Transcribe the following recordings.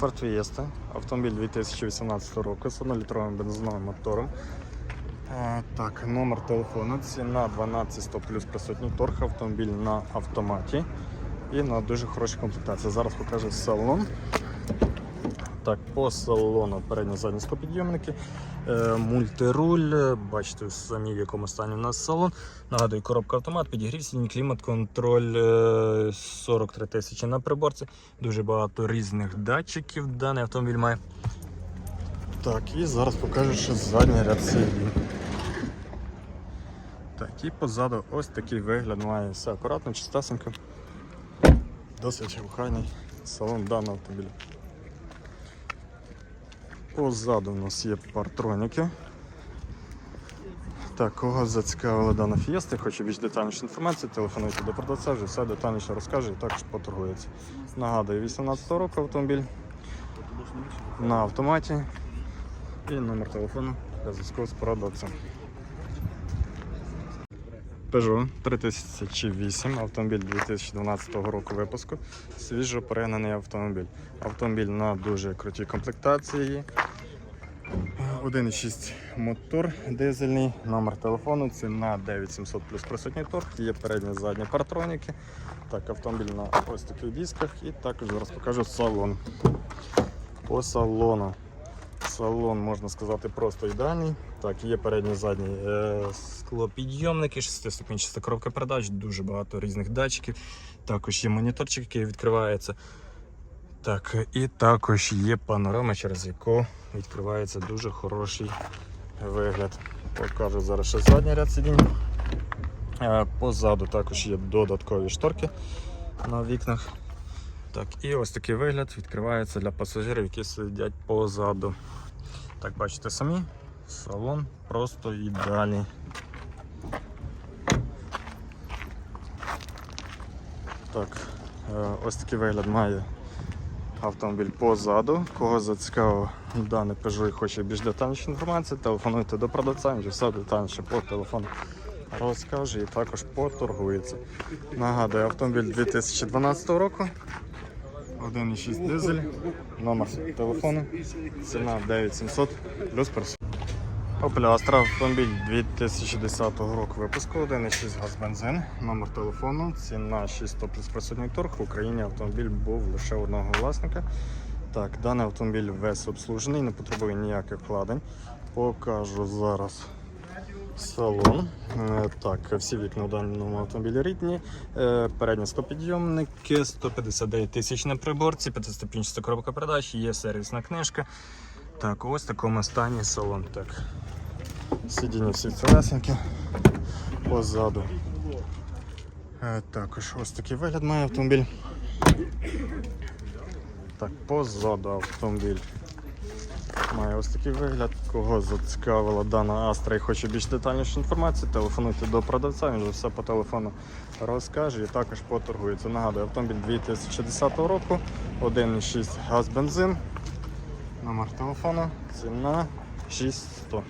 Ford Fiesta, автомобіль 2018 року з 1-літровим бензиновим мотором. Е, Так, номер телефону, ціна 12100 плюс присутній торг, автомобіль на автоматі і на дуже хорошій комплектації. Зараз покажу салон. Так, по салону передні задні склопідйомники, е, мультируль, е, бачите самі в якому стані у нас салон. Нагадую, коробка автомат, підігрів, сідінь, клімат, контроль е, 43 тисячі на приборці. Дуже багато різних датчиків даний автомобіль має. Так, і зараз покажу, що задній ряд сидінь. Так, і позаду ось такий вигляд має все акуратно, чистесенько. Досить охайний салон даного автомобіля. Позаду у нас є партроніки. Так, кого зацікавила дана фієста, хоче більш детальнішу інформацію, телефонуйте до продавця, вже все детальніше розкаже і також поторгується. Нагадую, 18 року автомобіль на автоматі і номер телефону для зв'язку з продавцем. Peugeot 3008, автомобіль 2012 року випуску, свіжо перегнаний автомобіль. Автомобіль на дуже крутій комплектації. 1,6 мотор дизельний, номер телефону, ціна 9700 плюс присутній торг, є передні задні партроніки. Так, автомобіль на ось таких дисках і також зараз покажу салон. По салону. Салон, можна сказати, просто ідеальний. Так, є передні задні е, склопідйомники, 6-ступінчаста коробка передач, дуже багато різних датчиків. Також є моніторчик, який відкривається. Так, і також є панорама, через яку відкривається дуже хороший вигляд. Покажу зараз ще задній ряд сидінь. Е, Позаду також є додаткові шторки на вікнах. Так, і ось такий вигляд відкривається для пасажирів, які сидять позаду. Так, бачите самі, салон просто ідеальний. Так, е, ось такий вигляд має автомобіль позаду. Кого зацікавив даний Peugeot і хоче більш детальнішу інформацію, телефонуйте до продавця, він все детальніше по телефону розкаже і також поторгується. Нагадую, автомобіль 2012 року. 1,6 дизель, номер телефону, ціна 9700 плюс перс. Opel Astra автомобіль 2010 року випуску, 1,6 газ бензин, номер телефону, ціна 600 плюс присутній торг. В Україні автомобіль був лише одного власника. Так, даний автомобіль весь обслужений, не потребує ніяких вкладень. Покажу зараз салон. Е, Так, всі вікна в даному автомобілі рідні. Е, Передні стопідйомники, 159 тисяч на приборці, 5-ступінчаста коробка передач, є сервісна книжка. Так, ось в такому стані салон. Так. Сидіння всі цілесенькі. Позаду. Е, Також ось такий вигляд має автомобіль. Так, позаду автомобіль. Має ось такий вигляд. Кого зацікавила дана Астра і хоче більш детальнішу інформацію, телефонуйте до продавця, він вже все по телефону розкаже і також поторгується. Нагадую, автомобіль 2010 року, 1,6 газ бензин. Номер телефону, ціна 6100.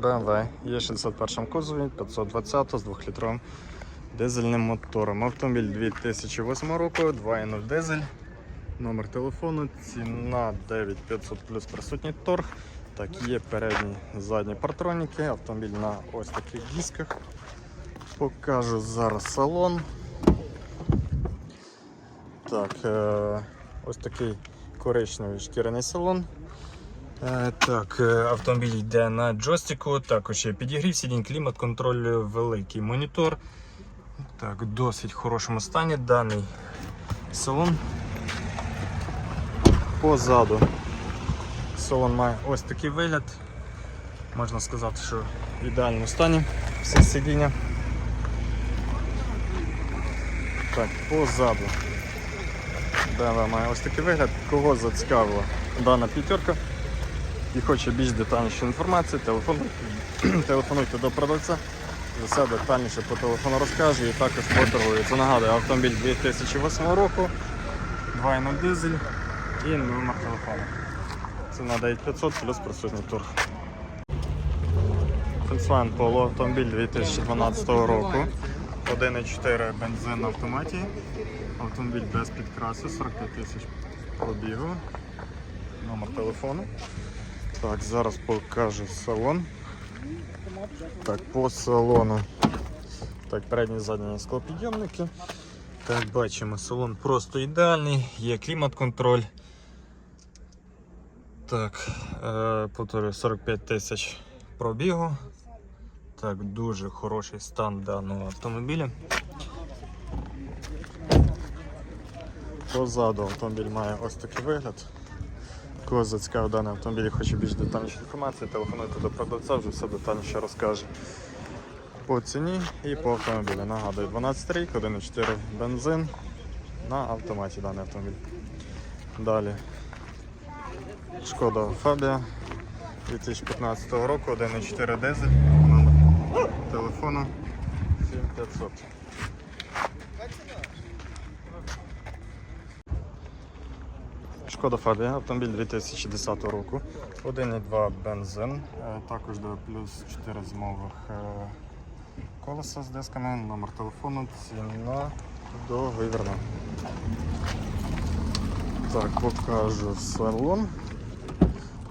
BMW є 61 кузові, 520 з 2-літровим дизельним мотором. Автомобіль 2008 року, 2.0 дизель. Номер телефону, ціна 9500 плюс присутній торг. Так, є передні задні партроніки, автомобіль на ось таких дисках. Покажу зараз салон. Так, е, ось такий коричневий шкіряний салон. Е, Так, е, автомобіль йде на джойстику, також є підігрів, сидінь, клімат, контроль, великий монітор. Так, досить хорошому стані даний салон. Позаду салон має ось такий вигляд. Можна сказати, що в ідеальному стані всі сидіння. Так, позаду. BMW має ось такий вигляд. Кого зацікавила дана п'ятерка і хоче більш детальнішу інформацію, телефонуйте, телефонуйте до продавця. За все детальніше по телефону розкаже і також поторгується. Нагадую, автомобіль 2008 року, 2.0 дизель і номер телефону. Ціна 9500 плюс присутній торг. Volkswagen Polo автомобіль 2012 року. 1,4 бензин на автоматі. Автомобіль без підкрасу, 45 тисяч пробігу. Номер телефону. Так, зараз покажу салон. Так, по салону. Так, передні задні склопідйомники. Так, бачимо, салон просто ідеальний, є клімат-контроль. Так, е, повторюю, 45 тисяч пробігу. Так, дуже хороший стан даного автомобіля. Позаду автомобіль має ось такий вигляд. Кого зацікавив даний автомобіль хоче більш детальніше інформації, телефонуйте до продавця, вже все детальніше розкаже. По ціні і по автомобілю. Нагадую, 12 рік, 1,4 бензин на автоматі даний автомобіль. Далі. Шкода Фабія 2015 року, 1,4 дизель, номер телефону 7500. Шкода Фабія, автомобіль 2010 року, 1,2 бензин, е, також до плюс 4 зимових е, колеса з дисками, номер телефону, ціна договірна. Так, покажу салон.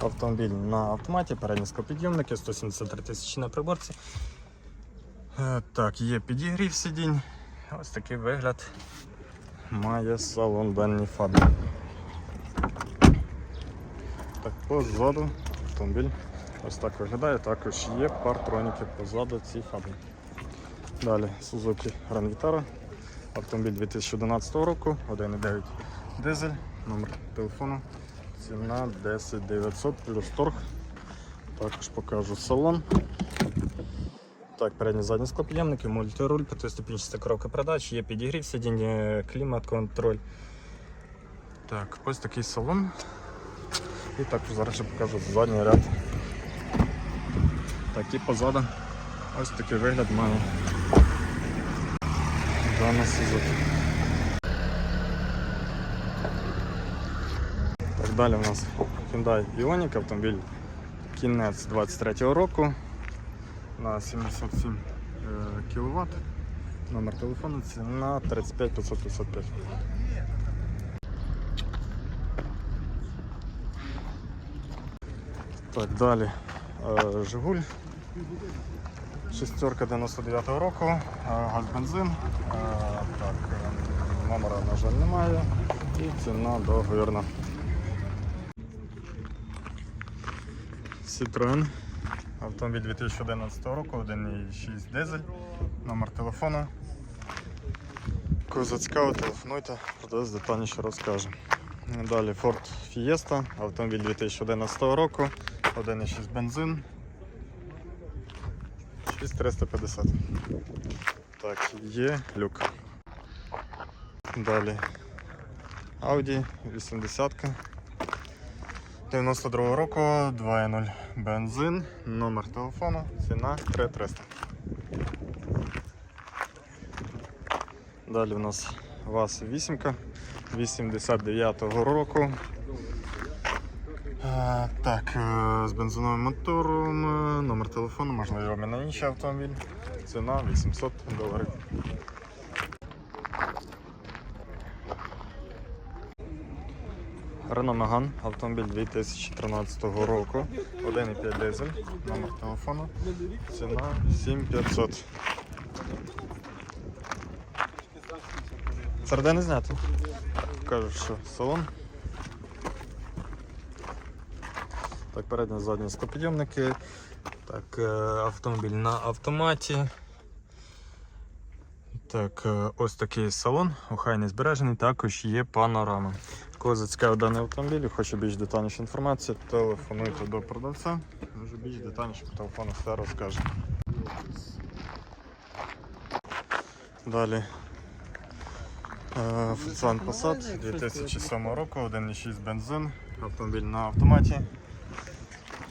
Автомобіль на автоматі, передні склопідйомники, 173 тисячі на приборці. Е, Так, є підігрів сидінь. Ось такий вигляд має салон даній фабі. Так, позаду автомобіль ось так виглядає. Також є партроніки позаду цій фабі. Далі Suzuki Grand Vitara. Автомобіль 2011 року, 1,9 дизель, номер телефону, ціна 10 900 плюс торг. Також покажу салон. Так, передні задні склопідйомники, мультируль, п'ятиступінчаста коробка передач, є підігрів сидіння, клімат, контроль. Так, ось такий салон. І також зараз ще покажу задній ряд. Так, і позаду ось такий вигляд має дана Suzuki. Далі у нас Hyundai Ioniq, автомобіль кінець 23-го року на 77 кВт. Номер телефону ціна 35 555. Так, далі е, Жигуль. Шестерка 99-го року, е, газ бензин. Е, Так, е, номера, на жаль, немає. І ціна договірна. Citroen. Автомобіль 2011 року, 1,6 дизель, номер телефону. Кого зацікавить, телефонуйте, продавець детальніше розкаже. Далі Ford Fiesta, автомобіль 2011 року, 1,6 бензин. 6350. Так, є люк. Далі Audi 80. 92 року, 2.0 бензин, номер телефону, ціна 3300. Далі у нас ВАЗ 8 89-го року. Е, Так, е, з бензиновим мотором, е, номер телефону, можливо, обмін на інший автомобіль. Ціна 800 доларів. Renault Megane, автомобіль 2013 року, 1,5 дизель, номер телефону, ціна 7500. Середи не знято. Покажу, що салон. Так, передні задні склопідйомники. Так, е, автомобіль на автоматі. Так, е, ось такий салон, охайний збережений, також є панорама. Кого зацікавив даний автомобіль, хоче більш детальніше інформації, телефонуйте до продавця, вже більш детальніше по телефону все розкаже. Далі е, Volkswagen Passat 2007 року, 1,6 бензин, автомобіль на автоматі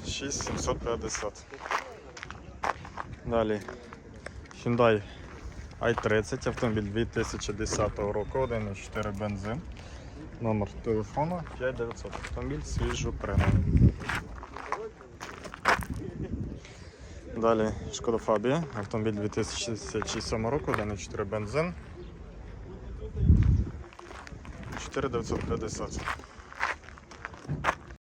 6750. Далі Hyundai i30, автомобіль 2010 року, 1,4 бензин. Номер телефона 5900. Автомобіль свіжо пригнаний. Далі Шкода Фабія, автомобіль 2067 року, 1,4 бензин. 4950.